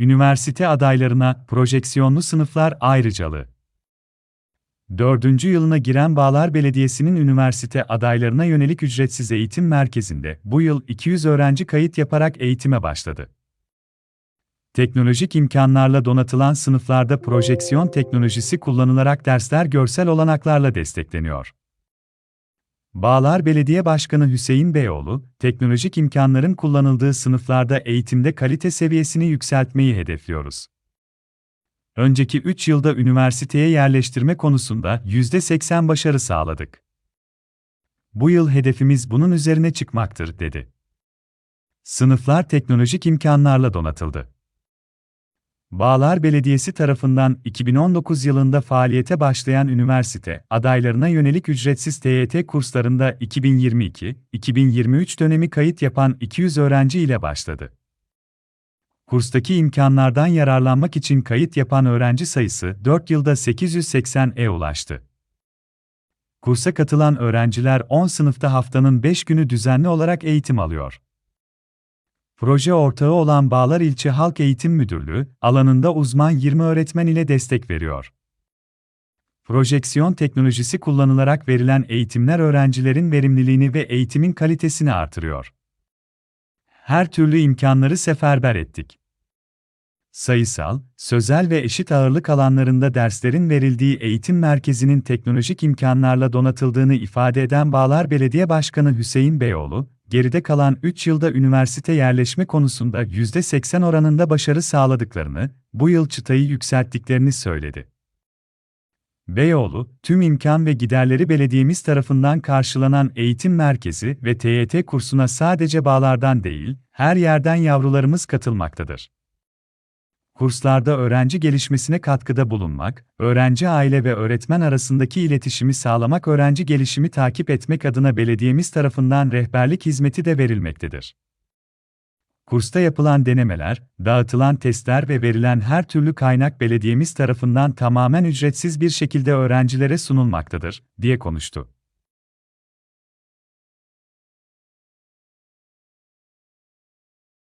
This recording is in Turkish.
Üniversite adaylarına projeksiyonlu sınıflar ayrıcalı. Dördüncü yılına giren Bağlar Belediyesi'nin üniversite adaylarına yönelik ücretsiz eğitim merkezinde bu yıl 200 öğrenci kayıt yaparak eğitime başladı. Teknolojik imkanlarla donatılan sınıflarda projeksiyon teknolojisi kullanılarak dersler görsel olanaklarla destekleniyor. Bağlar Belediye Başkanı Hüseyin Beyoğlu, teknolojik imkanların kullanıldığı sınıflarda eğitimde kalite seviyesini yükseltmeyi hedefliyoruz. Önceki 3 yılda üniversiteye yerleştirme konusunda %80 başarı sağladık. Bu yıl hedefimiz bunun üzerine çıkmaktır, dedi. Sınıflar teknolojik imkanlarla donatıldı. Bağlar Belediyesi tarafından 2019 yılında faaliyete başlayan üniversite adaylarına yönelik ücretsiz TYT kurslarında 2022-2023 dönemi kayıt yapan 200 öğrenci ile başladı. Kurstaki imkanlardan yararlanmak için kayıt yapan öğrenci sayısı 4 yılda 880'e ulaştı. Kursa katılan öğrenciler 10 sınıfta haftanın 5 günü düzenli olarak eğitim alıyor. Proje ortağı olan Bağlar İlçe Halk Eğitim Müdürlüğü, alanında uzman 20 öğretmen ile destek veriyor. Projeksiyon teknolojisi kullanılarak verilen eğitimler öğrencilerin verimliliğini ve eğitimin kalitesini artırıyor. Her türlü imkanları seferber ettik. Sayısal, sözel ve eşit ağırlık alanlarında derslerin verildiği eğitim merkezinin teknolojik imkanlarla donatıldığını ifade eden Bağlar Belediye Başkanı Hüseyin Beyoğlu, geride kalan 3 yılda üniversite yerleşme konusunda %80 oranında başarı sağladıklarını, bu yıl çıtayı yükselttiklerini söyledi. Beyoğlu, tüm imkan ve giderleri belediyemiz tarafından karşılanan eğitim merkezi ve TYT kursuna sadece bağlardan değil, her yerden yavrularımız katılmaktadır. Kurslarda öğrenci gelişmesine katkıda bulunmak, öğrenci aile ve öğretmen arasındaki iletişimi sağlamak, öğrenci gelişimi takip etmek adına belediyemiz tarafından rehberlik hizmeti de verilmektedir. Kursta yapılan denemeler, dağıtılan testler ve verilen her türlü kaynak belediyemiz tarafından tamamen ücretsiz bir şekilde öğrencilere sunulmaktadır, diye konuştu.